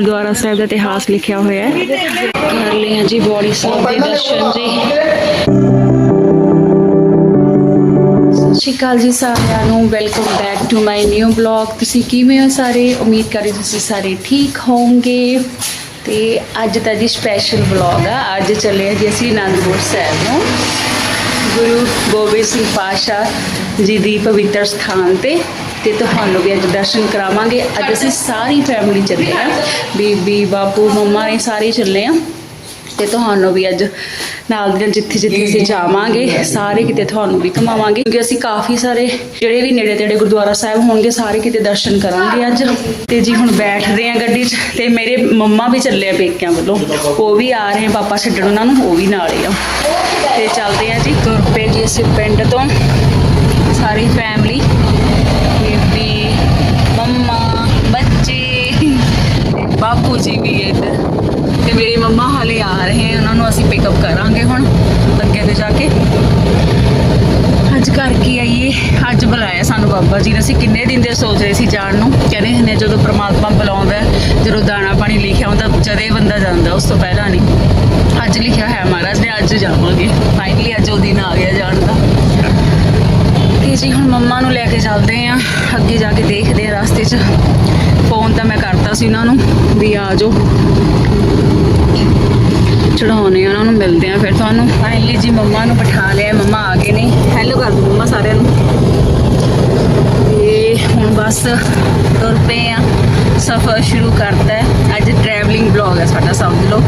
ਗੁਰਦੁਆਰਾ ਸਾਹਿਬ ਦਾ ਇਤਿਹਾਸ ਲਿਖਿਆ ਹੋਇਆ ਹੈ। ਕਰ ਲਿਆ ਜੀ, ਬੋੜੀ ਸਾਹਿਬ ਦੇ ਦਰਸ਼ਨ ਜੀ। ਸਤਿ ਜੀ ਸਾਰਿਆਂ ਨੂੰ। Welcome back to my new blog ਤੁਸੀਂ ਕਿਵੇਂ ਹੋ ਸਾਰੇ? ਉਮੀਦ ਕਰੀ ਤੁਸੀਂ ਸਾਰੇ ਠੀਕ ਹੋਵੋਗੇ। ਤੇ ਅੱਜ ਦਾ ਜੀ ਸਪੈਸ਼ਲ ਬਲੌਗ ਆ। ਅੱਜ ਚੱਲੇ ਜੀ ਅਸੀਂ ਅਨੰਦਪੁਰ ਸਾਹਿਬ ਨੂੰ। ਗੁਰੂ ਗੋਬਿੰਦ ਸਿੰਘ ਪਾਸ਼ਾ ਜੀ ਦੀ ਪਵਿੱਤਰ ਸਥਾਨ ਤੇ। ਤੇ ਤੁਹਾਨੂੰ ਵੀ ਅੱਜ ਦਰਸ਼ਨ ਕਰਾਵਾਂਗੇ। ਅੱਜ ਅਸੀਂ ਸਾਰੀ ਫੈਮਿਲੀ ਚੱਲੇ ਆ। ਬੀਬੀ, ਬਾਪੂ, ਮੰਮਾ ਨੇ ਸਾਰੇ ਚੱਲੇ ਆ। ਤੇ ਤੁਹਾਨੂੰ ਵੀ ਅੱਜ ਨਾਲ ਦੇ ਜਿੱਥੇ ਜਿੱਥੇ ਅਸੀਂ ਜਾਵਾਂਗੇ, ਸਾਰੇ ਕਿਤੇ ਤੁਹਾਨੂੰ ਵੀ ਘੁਮਾਵਾਂਗੇ। ਕਿਉਂਕਿ ਅਸੀਂ ਕਾਫੀ ਸਾਰੇ ਜਿਹੜੇ ਵੀ ਨੇੜੇ ਤੇੜੇ ਗੁਰਦੁਆਰਾ ਸਾਹਿਬ ਹੋਣਗੇ, ਸਾਰੇ ਕਿਤੇ ਦਰਸ਼ਨ ਕਰਾਂਗੇ ਅੱਜ। ਤੇ ਜੀ ਹੁਣ ਬੈਠਦੇ ਆ ਗੱਡੀ 'ਚ ਤੇ ਮੇਰੇ ਮੰਮਾ ਵੀ ਚੱਲੇ ਆ ਪੇਕਿਆਂ ਵੱਲੋਂ। ਉਹ ਵੀ ਆ ਰਹੇ ਆ, ਪਾਪਾ ਛੱਡਣ ਉਹਨਾਂ ਨੂੰ, ਉਹ ਵੀ ਨਾਲ ਹੀ ਆ। ਤੇ ਚੱਲਦੇ ਆ ਜੀ ਤੁਰ ਪਏ ਜੀ ਅਸੀਂ ਪਿੰਡ ਤੋਂ। ਸਾਰੀ ਫੈਮਿਲੀ ਬਾਪੂ ਜੀ ਵੀ ਇੱਧਰ। ਤੇ ਮੇਰੀ ਮੰਮਾ ਹਾਲੇ ਆ ਰਹੇ ਉਹਨਾਂ ਨੂੰ ਅਸੀਂ ਪਿਕਅਪ ਕਰਾਂਗੇ ਹੁਣ ਅੱਗੇ ਤੇ ਜਾ ਕੇ। ਅੱਜ ਘਰ ਕੀ ਆਈਏ ਅੱਜ ਬੁਲਾਇਆ ਸਾਨੂੰ ਬਾਬਾ ਜੀ ਨੇ। ਅਸੀਂ ਕਿੰਨੇ ਦਿਨ ਦੇ ਸੋਚ ਰਹੇ ਸੀ ਜਾਣ ਨੂੰ। ਕਹਿੰਦੇ ਹੁੰਦੇ ਜਦੋਂ ਪ੍ਰਮਾਤਮਾ ਬੁਲਾਉਂਦਾ ਜਦੋਂ ਦਾਣਾ ਪਾਣੀ ਲਿਖਿਆ ਹੁੰਦਾ, ਜਦੇ ਬੰਦਾ ਜਾਂਦਾ, ਉਸ ਤੋਂ ਪਹਿਲਾਂ ਨਹੀਂ। ਅੱਜ ਲਿਖਿਆ ਹੈ ਮਹਾਰਾਜ ਨੇ, ਅੱਜ ਜਾਵਾਂਗੇ। ਫਾਈਨਲੀ ਅੱਜ ਉਹ ਦਿਨ ਆ ਗਿਆ ਜਾਣ ਦਾ। ਤੇ ਜੀ ਹੁਣ ਮੰਮਾ ਨੂੰ ਲੈ ਕੇ ਚੱਲਦੇ ਆ ਅੱਗੇ ਜਾ ਕੇ ਦੇਖਦੇ ਆ ਰਸਤੇ 'ਚ। ਫੋਨ ਤਾਂ ਮੈਂ ਕਰ ਸੀ ਉਹਨਾਂ ਨੂੰ ਵੀ ਆ ਜਾਓ। ਚੜਾਉਣੇ ਉਹਨਾਂ ਨੂੰ ਮਿਲਦੇ ਆ ਫਿਰ ਤੁਹਾਨੂੰ। ਫਾਈਨਲੀ ਜੀ ਮੰਮਾ ਨੂੰ ਬਿਠਾ ਲਿਆ ਮੰਮਾ ਆ ਗਏ ਨੇ। ਹੈਲੋ ਕਰ ਦੋ ਮੰਮਾ ਸਾਰਿਆਂ ਨੂੰ। ਤੇ ਹੁਣ ਬਸ ਤੁਰ ਪਏ ਆ ਸਫ਼ਰ ਸ਼ੁਰੂ ਕਰਤਾ ਹੈ। ਅੱਜ ਟਰੈਵਲਿੰਗ ਬਲੌਗ ਹੈ ਸਾਡਾ ਸਮਝ ਲਓ।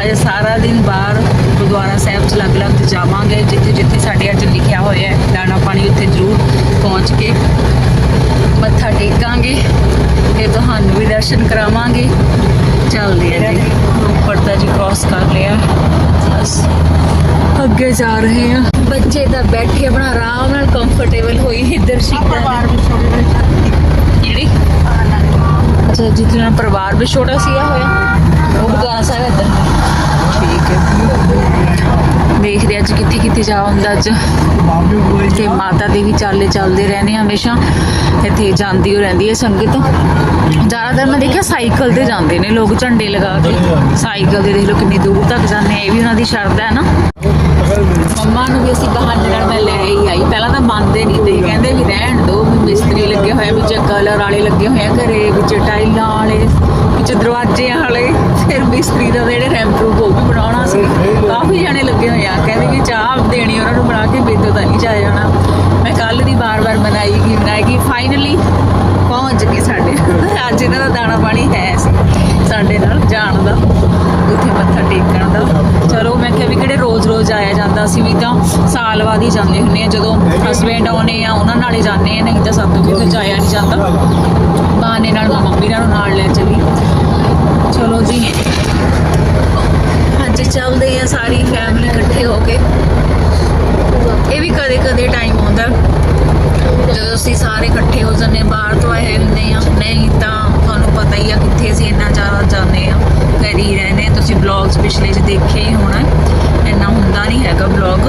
ਅੱਜ ਸਾਰਾ ਦਿਨ ਬਾਹਰ ਗੁਰਦੁਆਰਾ ਸਾਹਿਬ ਚ ਲੱਗ ਲੱਗ ਜਾਵਾਂਗੇ। ਜਿੱਥੇ ਜਿੱਥੇ ਸਾਡੇ ਅੱਜ ਲਿਖਿਆ ਹੋਇਆ ਹੈ ਦਾਣਾ ਪਾਣੀ ਉੱਥੇ ਜ਼ਰੂਰ ਪਹੁੰਚ ਕੇ। ਮੱਥਾ ਟੇਕਾਂਗੇ ਤੇ ਤੁਹਾਨੂੰ ਵੀ ਦਰਸ਼ਨ ਕਰਾਵਾਂਗੇ। ਚੱਲਦੇ ਆ ਜੀ। ਉੱਪਰ ਤਾਂ ਜੀ ਕ੍ਰਾਸ ਕਰ ਲਿਆ। ਬਸ। ਅੱਗੇ ਜਾ ਰਹੇ ਆ ਬੱਚੇ ਤਾਂ ਬੈਠੇ ਆਪਣਾ ਆਰਾਮ ਨਾਲ ਕੰਫਰਟੇਬਲ ਹੋਈ ਇੱਧਰ ਸ਼ਿਕਰ ਜਿਹੜੀ ਅੱਛਾ ਜਿੱਥੇ ਨਾਲ ਪਰਿਵਾਰ ਵੀ ਛੋਟਾ ਸੀਗਾ ਹੋਇਆ। ਅੱਜ ਜਾ ਹੁੰਦਾ ਅੱਜ। ਤੇ ਮਾਤਾ ਦੇ ਵੀ ਚਾਲੇ ਚੱਲਦੇ ਰਹਿੰਦੇ ਹਮੇਸ਼ਾ। ਇੱਥੇ ਜਾਂਦੀ ਹੋ ਰਹਿੰਦੀ ਹੈ ਸੰਗਤ। ਜ਼ਿਆਦਾਤਰ ਮੈਂ ਦੇਖਿਆ ਸਾਈਕਲ ਤੇ ਜਾਂਦੇ ਨੇ ਲੋਕ ਝੰਡੇ ਲਗਾ ਕੇ। ਸਾਈਕਲ ਤੇ ਦੇਖ ਲਓ ਕਿੰਨੀ ਦੂਰ ਤੱਕ ਜਾਂਦੇ ਆ, ਇਹ ਵੀ ਉਹਨਾਂ ਦੀ ਸ਼ਰਧਾ ਹੈ ਨਾ। ਮੰਮਾ ਨੂੰ ਵੀ ਅਸੀਂ ਬਹਾਨੇ ਨਾਲ ਮੈਂ ਲੈ ਹੀ ਆਈ। ਪਹਿਲਾਂ ਤਾਂ ਮੰਨਦੇ ਨਹੀਂ ਤੇ ਕਹਿੰਦੇ ਵੀ ਰਹਿਣ ਦੋ ਮਿਸਤਰੀ ਲੱਗੇ ਹੋਏ ਵਿੱਚ ਕਲਰ ਵਾਲੇ ਲੱਗੇ ਹੋਏ ਆ ਘਰੇ, ਵਿੱਚ ਟਾਈਲਾਂ ਵਾਲੇ। ਵਿੱਚ ਦਰਵਾਜ਼ੇ ਵਾਲੇ ਫਿਰ ਮਿਸਤਰੀ ਦਾ ਜਿਹੜੇ ਰੈਂਪ ਰੂਪ ਉਹ ਵੀ ਬਣਾਉਣਾ ਸੀ। ਕਾਫੀ ਜਾਣੇ ਲੱਗੇ ਹੋਏ ਆ, ਕਹਿੰਦੇ ਵੀ ਚਾਹ ਦੇਣੀ ਉਹਨਾਂ ਨੂੰ ਬਣਾ ਕੇ ਬੇਦੋ ਤਾਂ ਨਹੀਂ ਜਾਇਆ ਜਾਣਾ। ਮੈਂ ਕੱਲ ਦੀ ਬਾਰ-ਬਾਰ ਬਣਾਈਗੀ ਬਣਾਏਗੀ ਫਾਈਨਲੀ ਪਹੁੰਚ ਗਏ ਸਾਡੇ। ਅੱਜ ਇਹਨਾਂ ਦਾ ਦਾਣਾ ਪਾਣੀ ਹੈ ਸੀ, ਸਾਡੇ ਨਾਲ ਜਾਣ ਦਾ, ਉੱਥੇ ਮੱਥਾ ਟੇਕਣ ਦਾ। ਚਲੋ, ਮੈਂ ਕਿਹਾ ਵੀ ਜਾਂਦਾ ਸੀ, ਵੀ ਤਾਂ ਸਾਲ ਬਾਅਦ ਹੀ ਜਾਂਦੇ ਹੁੰਨੇ ਆ, ਜਦੋਂ ਹਸਬੈਂਡ ਆਉਨੇ ਆ, ਉਹਨਾਂ ਨਾਲ ਹੀ ਜਾਂਦੇ ਆ, ਨਹੀਂ ਤਾਂ ਸਭ ਤੋਂ ਕਿਤੇ ਜਾਇਆ ਨਹੀਂ ਜਾਂਦਾ। ਬਹਾਨੇ ਨਾਲ ਮੰਮੀ ਨੂੰ ਨਾਲ ਲੈ ਚਲੀ। ਚਲੋ ਜੀ। ਅੱਜ ਚੱਲਦੇ ਆ ਸਾਰੀ ਫੈਮਿਲੀ ਇਕੱਠੇ ਹੋ ਕੇ। ਇਹ ਵੀ ਕਦੇ ਕਦੇ ਟਾਈਮ ਆਉਂਦਾ। ਜਦੋਂ ਅਸੀਂ ਸਾਰੇ ਇਕੱਠੇ ਹੋ ਜਾਂਦੇ ਹਾਂ, ਬਾਹਰ ਤੋਂ ਆਏ ਹੁੰਦੇ ਆ ਨਹੀਂ ਤਾਂ ਤੁਹਾਨੂੰ ਪਤਾ ਹੀ ਆ ਕਿੱਥੇ ਅਸੀਂ ਇੰਨਾ ਜ਼ਿਆਦਾ ਜਾਂਦੇ ਆ ਘਰ ਹੀ ਰਹਿੰਦੇ ਤੁਸੀਂ ਬਲੌਗਸ ਪਿਛਲੇ ਚ ਦੇਖੇ ਹੀ ਹੋਣਾ। ਇੰਨਾ ਹੁੰਦਾ ਨਹੀਂ ਹੈਗਾ ਬਲੌਗ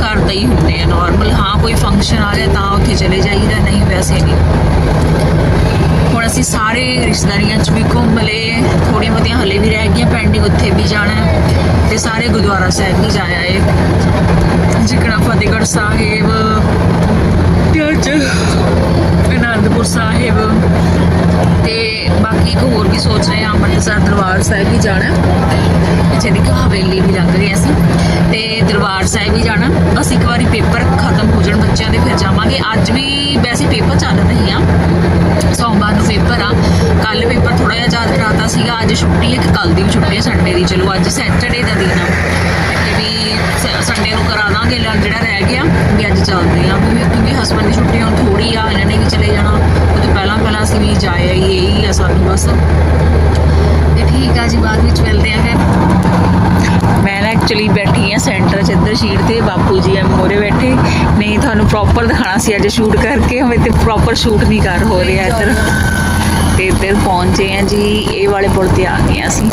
ਘਰ ਦਾ ਹੀ ਹੁੰਦੇ ਆ ਨਾਰਮਲ ਹਾਂ ਕੋਈ ਫੰਕਸ਼ਨ ਆ ਰਿਹਾ ਤਾਂ ਉੱਥੇ ਚਲੇ ਜਾਈਦਾ ਨਹੀਂ ਵੈਸੇ ਨਹੀਂ ਹੁਣ ਅਸੀਂ ਸਾਰੇ ਰਿਸ਼ਤੇਦਾਰੀਆਂ ਚ ਵੀ ਘੁੰਮ ਲਏ ਥੋੜੀਆਂ ਬਹੁਤੀਆਂ ਹਲੇ ਵੀ ਰਹਿ ਗਈਆਂ ਪੈਂਡਿੰਗ ਉੱਥੇ ਵੀ ਜਾਣਾ ਹੈ। ਤੇ ਸਾਰੇ ਗੁਰਦੁਆਰਾ ਸਾਹਿਬ ਵੀ ਜਾਇਆ ਏ ਜਿਕਣਾ ਫਤਿਹਗੜ੍ਹ ਸਾਹਿਬ ਸਾਹਿਬ ਵੀ ਜਾਣਾ ਪਿੱਛੇ ਦੇਖੋ ਹਵੇਲੀ ਵੀ ਲੱਗ ਰਹੀ ਅਸੀਂ। ਤੇ ਦਰਬਾਰ ਸਾਹਿਬ ਵੀ ਜਾਣਾ। ਬਸ ਇੱਕ ਵਾਰੀ ਪੇਪਰ ਖਤਮ ਹੋ ਜਾਣ ਬੱਚਿਆਂ ਦੇ, ਫਿਰ ਜਾਵਾਂਗੇ। ਅੱਜ ਵੀ ਵੈਸੇ ਪੇਪਰ ਚੱਲ ਰਹੇ ਆ। ਸੋਮਵਾਰ ਨੂੰ ਪੇਪਰ ਆ। ਕੱਲ ਪੇਪਰ ਥੋੜਾ ਜਿਹਾ ਯਾਦ ਕਰਾਤਾ ਸੀਗਾ। ਅੱਜ ਛੁੱਟੀ ਹੈ ਕਿ ਕੱਲ ਦੀ ਵੀ ਛੁੱਟੀ ਹੈ ਸੰਡੇ ਦੀ। ਚਲੋ, ਅੱਜ ਸੈਟਰਡੇ ਦਾ ਦਿਨ ਆ। ਤੇ ਵੀ ਸੰਡੇ ਨੂੰ ਕਰਾ ਦਾਂਗੇ। ਲੰਚ ਜਿਹੜਾ ਰਹਿ ਗਿਆ, ਵੀ ਅੱਜ ਚੱਲਦੇ ਆ। ਵੀ ਕਿਉਂਕਿ ਹਸਬੰਦ ਦੀ ਛੁੱਟੀ ਹੁਣ ਥੋੜੀ ਆ, ਇਹਨਾਂ ਨੇ ਵੀ ਚਲੇ ਜਾਣਾ। ਉਹ ਤੋਂ ਪਹਿਲਾਂ ਪਹਿਲਾਂ ਅਸੀਂ ਵੀ ਜਾਇਆ ਹੀ ਇਹੀ ਆ ਸਾਨੂੰ ਬਸ। ਤੇ ਠੀਕ ਆ ਜੀ, ਬਾਅਦ ਵਿੱਚ ਮਿਲਦੇ ਆ ਫਿਰ। ਮੈਂ ਨਾ ਐਕਚੁਅਲੀ ਬੈਠੀ ਆ ਸੈਂਟਰ ਚ ਇੱਧਰ ਸ਼ੀਟ ਤੇ, ਬਾਪੂ ਜੀ ਆ ਮੋਰੇ ਬੈਠੇ। ਨਹੀਂ, ਤੁਹਾਨੂੰ ਪ੍ਰੋਪਰ ਦਿਖਾਣਾ ਸੀ ਅੱਜ ਸ਼ੂਟ ਕਰਕੇ ਹਮੇ ਤੇ ਪ੍ਰੋਪਰ ਸ਼ੂਟ ਨਹੀਂ ਕਰ ਹੋ ਰਿਹਾ ਇੱਧਰ। ਤੇ ਇੱਧਰ ਪਹੁੰਚੇ ਆ ਜੀ, ਇਹ ਵਾਲੇ ਪੁਲ ਤੇ ਆ ਗਏ ਆ ਅਸੀਂ।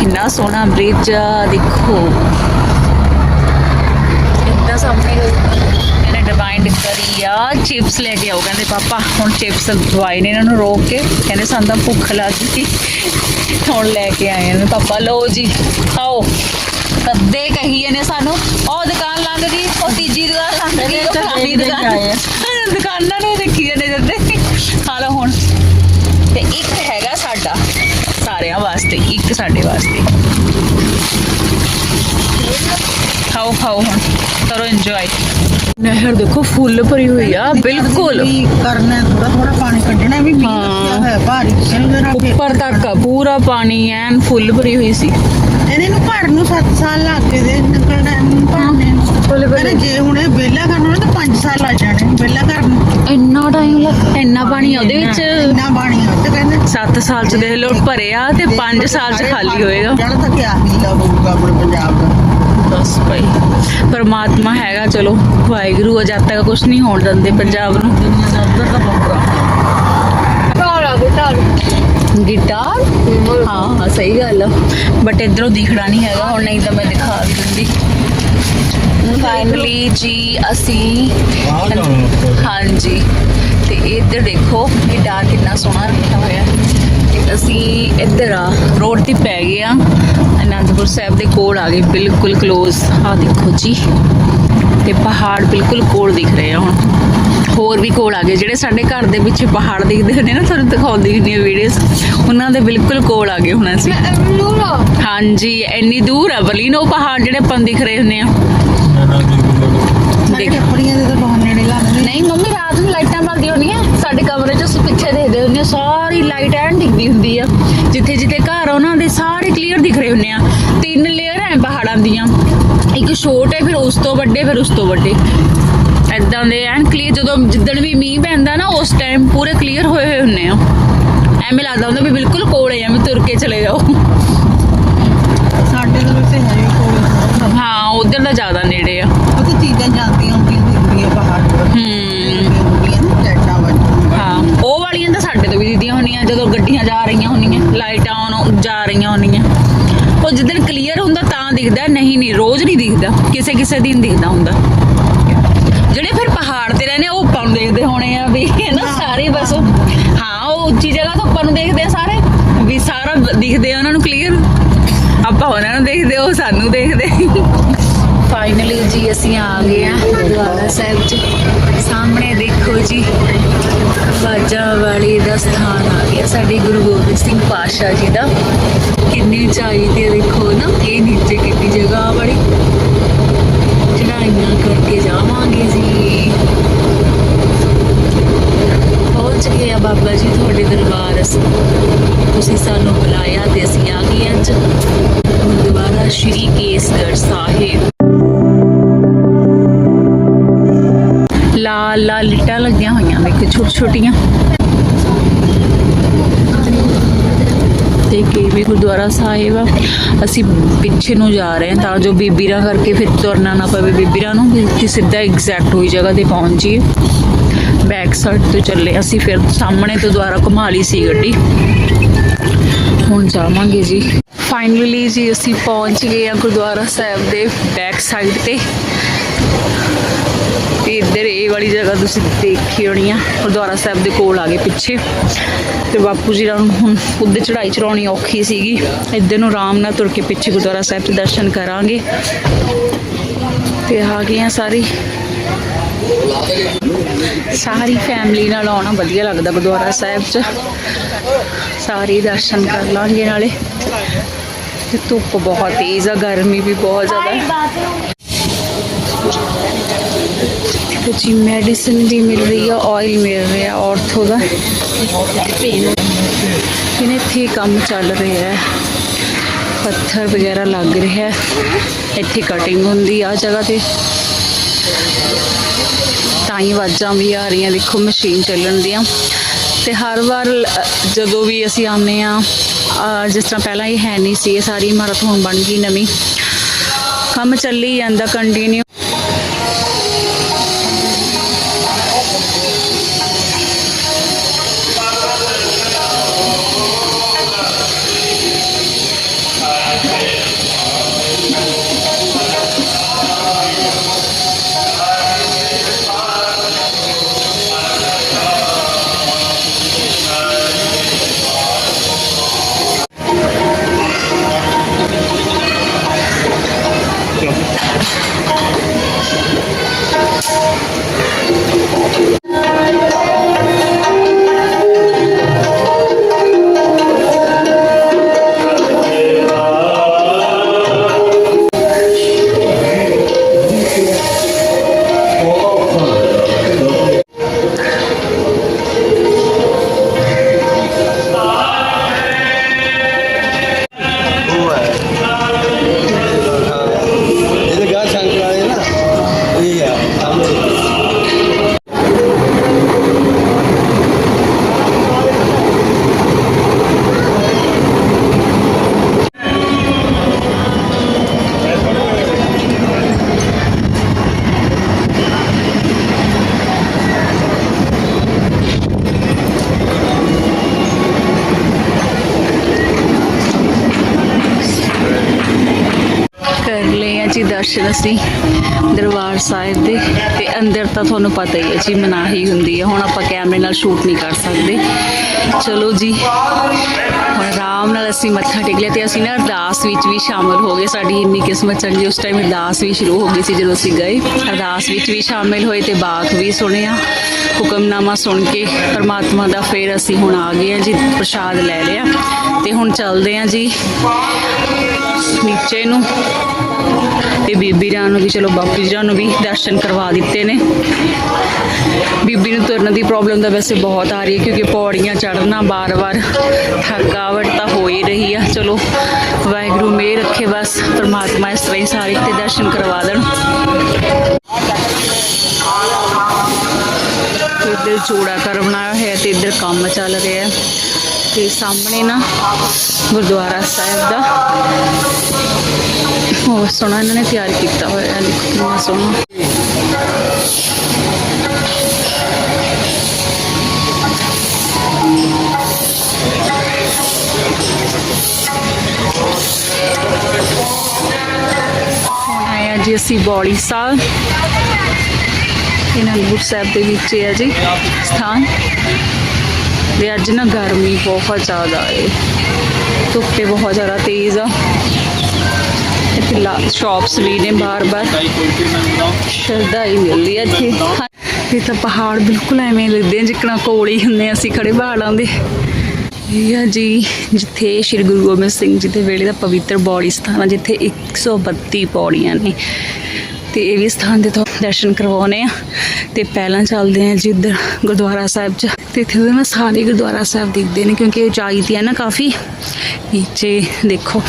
ਕਿੰਨਾ ਸੋਹਣਾ ਬ੍ਰਿਜ ਆ, ਦੇਖੋ। ਸਾਹਮਣੇ ਇਹਨੇ ਡਿਮਾਂਡ ਕਰੀ ਆ ਚਿਪਸ ਲੈ ਕੇ ਆਓ ਕਹਿੰਦੇ ਪਾਪਾ ਹੁਣ ਚਿਪਸ ਦਵਾਈ ਨੇ ਇਹਨਾਂ ਨੂੰ ਰੋਕ ਕੇ ਕਹਿੰਦੇ ਸਾਨੂੰ ਤਾਂ ਭੁੱਖ ਲੱਗ ਗਈ ਹੁਣ ਲੈ ਕੇ ਆਏ ਨੇ ਪਾਪਾ ਲਓ ਜੀ ਖਾਓ। ਕਦੇ ਕਹੀ ਨੇ ਸਾਨੂੰ ਉਹ ਦੁਕਾਨ ਲੰਘ ਗਈ ਉਹ ਤੀਜੀ ਦੁਕਾਨ ਲੰਘ ਗਈ ਉਹ ਦੇਖ ਦੁਕਾਨ। ਦੁਕਾਨਾਂ ਨੂੰ ਦੇਖੀ ਜਾਂਦੇ ਜਾਂਦੇ। ਖਾ ਲਓ ਹੁਣ। ਤੇ ਇੱਕ ਹੈਗਾ ਸਾਡਾ ਸਾਰਿਆਂ ਵਾਸਤੇ ਇੱਕ ਸਾਡੇ ਵਾਸਤੇ। ਖਾਓ ਖਾਓ ਹੁਣ। ਕਰੋ ਇੰਜੋਏ ਨਹਿਰ ਦੇਖੋ ਫੁੱਲ ਭਰੀ ਹੋਈ ਆ ਬਿਲਕੁਲ। ਵੀ ਕਰਨਾ ਥੋੜਾ ਥੋੜਾ ਪਾਣੀ ਕੱਢਣਾ ਵੀ ਮੀਂਹ ਹਾਂ। ਲੱਗਿਆ ਹੋਇਆ ਭਾਰੀ ਇਹਨੂੰ ਰੱਖ ਕੇ ਉੱਪਰ ਤੱਕ ਪੂਰਾ ਪਾਣੀ ਐਨ ਫੁੱਲ ਭਰੀ ਹੋਈ ਸੀ। ਇਹਨੇ ਨੂੰ ਭਰਨ ਨੂੰ 7 ਸਾਲ ਲੱਗ ਗਏ ਦੇ ਨਿਕਲਣਾ ਭਰਨੇ ਨੂੰ। ਬੱਲੇ ਜੇ ਹੁਣ ਇਹ ਵਿਹਲਾ ਕਰਨਾ ਤਾਂ 5 ਸਾਲ ਲੱਗ ਜਾਣੇ ਵਿਹਲਾ ਕਰਨ ਇੰਨਾ ਟਾਈਮ ਲੱਗ ਇੰਨਾ ਪਾਣੀ ਉਹਦੇ ਵਿੱਚ? ਇੰਨਾ। ਪਾਣੀ ਆ ਤੇ ਕਹਿੰਦੇ। 7 ਸਾਲ ਚ ਦੇਖ ਲਓ ਭਰਿਆ ਤੇ 5 ਸਾਲ ਚ ਖਾਲੀ ਹੋਏਗਾ। ਹੀ ਆਪਣੇ ਪੰਜਾਬ ਦਾ। ਬਸ ਭਾਈ। ਪਰਮਾਤਮਾ ਹੈਗਾ ਚਲੋ। ਵਾਹਿਗੁਰੂ ਆ ਜਦ ਤੱਕ ਕੁਝ ਨਹੀਂ ਹੋਣ ਦਿੰਦੇ ਪੰਜਾਬ ਨੂੰ। ਦੁਨੀਆ ਦਾ ਉੱਧਰ ਦਾ ਬੰਬਰਾ ਗਿਟਾਰ? ਹਾਂ ਹਾਂ ਸਹੀ ਗੱਲ ਬਟ ਇਧਰੋਂ ਦਿਖਣਾ ਨਹੀਂ ਹੈਗਾ ਹੁਣ ਨਹੀਂ ਤਾਂ ਮੈਂ ਦਿਖਾ ਵੀ ਦਿੰਦੀ। ਫਾਈਨਲੀ ਜੀ ਅਸੀਂ ਹਾਂਜੀ। ਤੇ ਇੱਧਰ ਦੇਖੋ ਗਿਟਾਰ ਕਿੰਨਾ ਸੋਹਣਾ ਰੱਖਿਆ ਹੋਇਆ। ਤੇ ਅਸੀਂ ਇੱਧਰ ਆ ਰੋਡ ਤੇ ਪੈ ਗਏ ਆ। ਅਨੰਦਪੁਰ ਸਾਹਿਬ ਦੇ ਕੋਲ ਆ ਗਏ ਬਿਲਕੁਲ ক্লোਜ਼ ਆ ਦੇਖੋ ਜੀ ਤੇ ਪਹਾੜ ਬਿਲਕੁਲ ਕੋਲ ਦਿਖ ਰਹੇ ਆ ਹੁਣ। ਹੋਰ ਵੀ ਕੋਲ ਆ ਗਏ ਜਿਹੜੇ ਸਾਡੇ ਘਰ ਦੇ ਪਿੱਛੇ ਪਹਾੜ ਦਿਖਦੇ ਹੁੰਦੇ ਨਾ ਤੁਹਾਨੂੰ ਦਿਖਾਉਂਦੀ ਹੁੰਦੀ ਆ ਵੀਡੀਓਜ਼ ਉਹਨਾਂ ਦੇ ਬਿਲਕੁਲ ਕੋਲ ਆ ਗਏ ਹੁਣ ਅਸੀਂ। ਹਾਂਜੀ ਇੰਨੀ ਦੂਰ ਆ ਬਲੀਨੋ ਪਹਾੜ ਜਿਹੜੇ ਆਪਾਂ ਨੂੰ ਦਿਖ ਰਹੇ ਹੁੰਦੇ ਆ। ਦੇਖ। ਟੱਪਰੀਆਂ ਦੇ ਤਾਂ ਬਹੁਤ ਨੇੜੇ ਲੱਗਦੇ ਨਹੀਂ ਮੰਮੀ ਰਾਤ ਨੂੰ ਲਾਈਟਾਂ ਬਲਦੀਆਂ ਹੁੰਦੀਆਂ ਸਾਡੇ ਕਮਰੇ 'ਚ ਅਸੀਂ ਸਾਰੀ ਲਾਈਟ ਐਨ ਦਿਖਦੀ ਹੁੰਦੀ ਆ। ਜਿੱਥੇ ਜਿੱਥੇ ਘਰ ਆ, ਉਹਨਾਂ ਦੇ ਸਾਰੇ ਕਲੀਅਰ ਦਿਖ ਰਹੇ ਹੁੰਦੇ ਆ। ਤਿੰਨ ਲੇਅਰ ਐ ਪਹਾੜਾਂ ਦੀਆਂ। ਇੱਕ ਛੋਟ ਹੈ, ਫਿਰ ਉਸ ਤੋਂ ਵੱਡੇ, ਫਿਰ ਉਸ ਤੋਂ ਵੱਡੇ। ਐਦਾਂ ਦੇ ਐਨ ਕਲੀਅਰ ਜਦੋਂ ਜਿੱਦਣ ਵੀ ਮੀਂਹ ਪੈਂਦਾ ਨਾ, ਉਸ ਟਾਈਮ ਪੂਰੇ ਕਲੀਅਰ ਹੋਏ ਹੋਏ ਹੁੰਦੇ ਆ। ਐਵੇਂ ਲੱਗਦਾ ਹੁੰਦਾ ਵੀ ਬਿਲਕੁਲ ਕੋਲੇ ਆ, ਵੀ ਤੁਰ ਕੇ ਚਲੇ ਜਾਓ ਸਾਡੇ ਦੇ ਵਿੱਚ ਹੈ ਹੀ ਕੋਲ ਹਾਂ ਉਧਰ ਦਾ ਜ਼ਿਆਦਾ ਨੇੜੇ ਆ ਉਹ ਤਾਂ ਚੀਜ਼ਾਂ ਜਾਂਦੀਆਂ ਹੁੰਦੀਆਂ ਦਿਖਦੀਆਂ ਪਹਾੜ ਪਰ ਹੂੰ ਹੁੰਦੀਆਂ ਨਾ ਟੈਟਾਂ ਵੱਜਦੀਆਂ ਹਾਂ ਉਹ ਵਾਲੀਆਂ ਤਾਂ ਸਾਡੇ ਤੋਂ ਵੀ ਦੀਦੀਆਂ ਹੁੰਦੀਆਂ ਜਦੋਂ ਗੱਡੀਆਂ ਜਾ ਰਹੀਆਂ ਹੁੰਦੀਆਂ ਲਾਈਟਾਂ ਆਨ ਜਾ ਰਹੀਆਂ ਹੁੰਦੀਆਂ ਉਹ ਜਿੱਦਣ ਕਲੀਅਰ ਹੁੰਦਾ ਤਾਂ ਦਿਖਦਾ ਨਹੀਂ ਨਹੀਂ ਰੋਜ਼ ਨਹੀਂ ਦਿਖਦਾ ਕਿਸੇ ਕਿਸੇ ਦਿਨ ਦਿਖਦਾ ਹੁੰਦਾ। ਜਿਹੜੇ ਫਿਰ ਪਹਾੜ ਤੇ ਰਹਿੰਦੇ ਆ, ਉਹ ਆਪਾਂ ਨੂੰ ਦੇਖਦੇ ਹੋਣੇ ਆ ਵੀ ਹੈ ਨਾ ਸਾਰੇ ਬਸ ਹਾਂ ਉਹ ਉੱਚੀ ਜਗ੍ਹਾ ਤੋਂ ਆਪਾਂ ਨੂੰ ਦੇਖਦੇ ਆ ਸਾਰੇ ਵੀ ਸਾਰਾ ਦਿਖਦੇ ਆ ਉਹਨਾਂ ਨੂੰ ਕਲੀਅਰ ਆਪਾਂ ਉਹਨਾਂ ਨੂੰ ਦੇਖਦੇ ਉਹ ਸਾਨੂੰ ਦੇਖਦੇ। ਫਾਈਨਲੀ ਜੀ ਅਸੀਂ ਆ ਗਏ ਆ ਗੁਰਦੁਆਰਾ ਸਾਹਿਬ ਚ। ਸਾਹਮਣੇ ਦੇਖੋ ਜੀ ਬਾਜਾ ਵਾਲੀ ਦਾ ਸਥਾਨ ਆ ਗਿਆ ਸਾਡੇ ਗੁਰੂ ਗੋਬਿੰਦ ਸਿੰਘ ਪਾਤਸ਼ਾਹ ਜੀ ਦਾ। ਕਿੰਨੀ ਉਚਾਈ ਤੇ ਦੇਖੋ ਨਾ ਇਹ ਨੀਚੇ ਕਿੰਨੀ ਜਗ੍ਹਾ ਆ ਬੜੀ। ਚੜਾਈਆਂ ਕਰਕੇ ਜਾਵਾਂਗੇ ਜੀ ਪਹੁੰਚ ਗਏ ਆ ਬਾਬਾ ਜੀ ਤੁਹਾਡੇ ਦਰਬਾਰ ਅਸੀਂ ਤੁਸੀਂ ਸਾਨੂੰ ਬੁਲਾਇਆ ਤੇ ਅਸੀਂ ਆ ਗਏ ਅੱਜ ਗੁਰਦੁਆਰਾ ਸ਼੍ਰੀ ਕੇਸਗੜ੍ਹ ਸਾਹਿਬ ਲਾਲ ਲਾਲ ਲਿਟਾਂ ਲੱਗੀਆਂ ਹੋਈਆਂ ਨੇ ਇੱਕ ਛੋਟੀ ਛੋਟੀਆਂ ਤੇ ਕੇ ਵੀ ਗੁਰਦੁਆਰਾ ਸਾਹਿਬ ਆ। ਅਸੀਂ ਪਿੱਛੇ ਨੂੰ ਜਾ ਰਹੇ ਹਾਂ ਤਾਂ ਜੋ ਬੀਬੀਰਾਂ ਕਰਕੇ ਫਿਰ ਤੁਰਨਾ ਨਾ ਪਵੇ। ਬੀਬੀਰਾਂ ਨੂੰ ਕਿ ਸਿੱਧਾ ਐਗਜ਼ੈਕਟ ਹੋਈ ਜਗ੍ਹਾ ਤੇ ਪਹੁੰਚ ਜੀ ਬੈਕ ਸਾਈਡ ਤੋਂ ਚੱਲੇ ਅਸੀਂ ਫਿਰ ਸਾਹਮਣੇ ਤੋਂ ਦੁਬਾਰਾ ਘੁਮਾ ਲਈ ਸੀ ਗੱਡੀ। ਹੁਣ ਜਾਵਾਂਗੇ ਜੀ। ਫਾਈਨਲੀ ਜੀ ਅਸੀਂ ਪਹੁੰਚ ਗਏ ਆ ਗੁਰਦੁਆਰਾ ਸਾਹਿਬ ਦੇ ਬੈਕ ਸਾਈਡ ਤੇ। ਇਹ ਵਾਲੀ ਜਗ੍ਹਾ ਤੁਸੀਂ ਦੇਖੀ ਹੋਣੀ ਆ। ਗੁਰਦੁਆਰਾ ਸਾਹਿਬ ਦੇ ਕੋਲ ਆ ਗਏ ਪਿੱਛੇ। ਤੇ ਬਾਪੂ ਜੀ ਨੂੰ ਹੁਣ ਉੱਧਰ ਚੜਾਈ ਚੜਾਉਣੀ ਔਖੀ ਸੀਗੀ। ਇੱਧਰ ਨੂੰ ਆਰਾਮ ਨਾਲ ਤੁਰ ਕੇ ਪਿੱਛੇ ਗੁਰਦੁਆਰਾ ਸਾਹਿਬ ਦੇ ਦਰਸ਼ਨ ਕਰਾਂਗੇ। ਤੇ ਆ ਗਏ ਆ ਸਾਰੀ। ਸਾਰੀ ਫੈਮਿਲੀ ਨਾਲ ਆਉਣਾ ਵਧੀਆ ਲੱਗਦਾ ਗੁਰਦੁਆਰਾ ਸਾਹਿਬ 'ਚ। ਸਾਰੇ ਦਰਸ਼ਨ ਕਰ ਲਾਂਗੇ ਨਾਲੇ। ਤੇ ਧੁੱਪ ਬਹੁਤ ਤੇਜ਼ ਆ, ਗਰਮੀ ਵੀ ਬਹੁਤ ਜ਼ਿਆਦਾ। ਹੈ ਕੁਝ ਮੈਡੀਸਿਨ ਵੀ ਮਿਲ ਰਹੀ ਆ ਆਇਲ ਮਿਲ ਰਿਹਾ ਆਰਥੋ ਦਾ। ਕਿਨੇ ਇੱਥੇ ਕੰਮ ਚੱਲ ਰਿਹਾ ਹੈ ਪੱਥਰ ਵਗੈਰਾ ਲੱਗ ਰਿਹਾ ਇੱਥੇ ਕਟਿੰਗ ਹੁੰਦੀ ਆ ਜਗ੍ਹਾ ਤੇ। ਤਾਂ ਹੀ ਆਵਾਜ਼ਾਂ ਵੀ ਆ ਰਹੀਆਂ, ਦੇਖੋ ਮਸ਼ੀਨ ਚੱਲਣ ਦੀਆਂ। ਤੇ ਹਰ ਵਾਰ ਜਦੋਂ ਵੀ ਅਸੀਂ ਆਉਂਦੇ ਆ ਜਿਸ ਤਰ੍ਹਾਂ ਪਹਿਲਾਂ ਇਹ ਹੈ ਨਹੀਂ ਸੀ, ਇਹ ਸਾਰੀ ਇਮਾਰਤ ਹੁਣ ਬਣ ਗਈ ਨਵੀਂ। ਕੰਮ ਚੱਲੀ ਜਾਂਦਾ ਕੰਟੀਨਿਊ ਦਰਸ਼ਨ ਅਸੀਂ ਦਰਬਾਰ ਸਾਹਿਬ ਦੇ ਤੇ ਅੰਦਰ ਤਾਂ ਤੁਹਾਨੂੰ ਪਤਾ ਹੀ ਹੈ ਜੀ, ਮਨਾਹੀ ਹੁੰਦੀ ਹੈ। ਹੁਣ ਆਪਾਂ ਕੈਮਰੇ ਨਾਲ ਸ਼ੂਟ ਨਹੀਂ ਕਰ ਸਕਦੇ। ਚਲੋ ਜੀ, ਹੁਣ ਆਰਾਮ ਨਾਲ ਅਸੀਂ ਮੱਥਾ ਟੇਕ ਲਿਆ ਤੇ ਅਸੀਂ ਨਾ ਅਰਦਾਸ ਵਿੱਚ ਵੀ ਸ਼ਾਮਲ ਹੋ ਗਏ। ਸਾਡੀ ਇੰਨੀ ਕਿਸਮਤ ਚੰਗੀ ਉਸ ਟਾਈਮ ਅਰਦਾਸ ਵੀ ਸ਼ੁਰੂ ਹੋ ਗਈ ਸੀ ਜਦੋਂ ਅਸੀਂ ਗਏ। ਅਰਦਾਸ ਵਿੱਚ ਵੀ ਸ਼ਾਮਲ ਹੋਏ ਤੇ ਬਾਤ ਵੀ ਸੁਣਿਆ। ਹੁਕਮਨਾਮਾ ਸੁਣ ਕੇ ਪਰਮਾਤਮਾ ਦਾ ਫਿਰ ਅਸੀਂ ਹੁਣ ਆ ਗਏ ਹਾਂ ਜੀ, ਪ੍ਰਸ਼ਾਦ ਲੈ ਲਿਆ। ਤੇ ਹੁਣ ਚੱਲਦੇ ਹਾਂ ਜੀ, ਨੀਚੇ ਨੂੰ। ਤੇ ਬੀਬੀ ਜਾਨ ਨੂੰ ਵੀ, ਚਲੋ ਬਾਪੂ ਜੀ ਨੂੰ ਵੀ ਦਰਸ਼ਨ ਕਰਵਾ ਦਿੱਤੇ ਨੇ। ਬੀਬੀ ਨੂੰ ਤੁਰਨ ਦੀ ਪ੍ਰੋਬਲਮ ਤਾਂ ਵੈਸੇ ਬਹੁਤ ਆ ਰਹੀ ਹੈ, ਕਿਉਂਕਿ ਪੌੜੀਆਂ ਚੜ੍ਹਨਾ ਬਾਰ-ਬਾਰ ਥਕਾਵਟ ਤਾਂ ਹੋ ਹੀ ਰਹੀ ਆ। ਚਲੋ, ਵਾਹਿਗੁਰੂ ਮੇਰ ਰੱਖੇ ਬਸ, ਪਰਮਾਤਮਾ ਇਸ ਤਰ੍ਹਾਂ ਹੀ ਸਾਰੇ ਤੇ ਦਰਸ਼ਨ ਕਰਵਾ ਦੇਣ। ਇੱਧਰ ਜੋੜਾ ਕਰ ਬਣਾਇਆ ਹੋਇਆ ਤੇ ਇੱਧਰ ਕੰਮ ਚੱਲ ਰਿਹਾ ਹੈ। ਤੇ ਸਾਹਮਣੇ ਨਾ ਗੁਰਦੁਆਰਾ ਸਾਹਿਬ ਦਾ। ਬਹੁਤ ਸੋਹਣਾ ਇਹਨਾਂ ਨੇ ਤਿਆਰ ਕੀਤਾ ਹੋਇਆ ਹੈ, ਦੇਖੋ ਕਿੰਨਾ ਸੋਹਣਾ। ਹੁਣ ਆਏ ਜੀ ਅਸੀਂ ਬੌਲੀ ਸਾਹਿਬ। ਇਹਨਾਂ ਅਨੰਦਪੁਰ ਸਾਹਿਬ ਦੇ ਵਿੱਚ ਹੈ ਜੀ, ਸਥਾਨ। ਤੇ ਅੱਜ ਨਾ ਗਰਮੀ ਬਹੁਤ ਜ਼ਿਆਦਾ ਹੈ ਧੁੱਪੇ ਬਹੁਤ ਜ਼ਿਆਦਾ ਤੇਜ਼ ਆ। ਇੱਥੇ ਸ਼ਾਪਸ ਵੀ ਨੇ ਬਾਰ-ਬਾਰ ਸ਼ਰਦਾ ਹੀ ਮਿਲਦੀ ਹੈ ਇੱਥੇ। ਇਹ ਤਾਂ ਪਹਾੜ ਬਿਲਕੁਲ ਐਵੇਂ ਲੱਗਦੇ ਆ ਜਿੱਕਣਾ ਕੋਲ ਹੀ ਹੁੰਦੇ ਅਸੀਂ ਖੜੇ ਪਹਾੜਾਂ ਦੇ। ਇਹ ਆ ਜੀ, ਜਿੱਥੇ ਸ਼੍ਰੀ ਗੁਰੂ ਗੋਬਿੰਦ ਸਿੰਘ ਜੀ ਦੇ ਵੇਲੇ ਦਾ ਪਵਿੱਤਰ ਬੌੜੀ ਸਥਾਨ ਆ, ਜਿੱਥੇ 132 ਪੌੜੀਆਂ ਨੇ। ਤੇ ਇਹ ਵੀ ਸਥਾਨ ਦੇ ਤੁਹਾਨੂੰ ਦਰਸ਼ਨ ਕਰਵਾਉਣੇ ਆ। ਤੇ ਪਹਿਲਾਂ ਚੱਲਦੇ ਆ ਜੀ ਇੱਧਰ ਗੁਰਦੁਆਰਾ ਸਾਹਿਬ ਚ। ਤੇ ਇੱਥੇ ਦੇ ਨਾ ਸਾਰੇ ਗੁਰਦੁਆਰਾ ਸਾਹਿਬ ਦਿਖਦੇ ਨੇ ਕਿਉਂਕਿ ਉਚਾਈ ਤੇ ਹੈ ਨਾ ਕਾਫੀ। ਨੀਚੇ ਦੇਖੋ।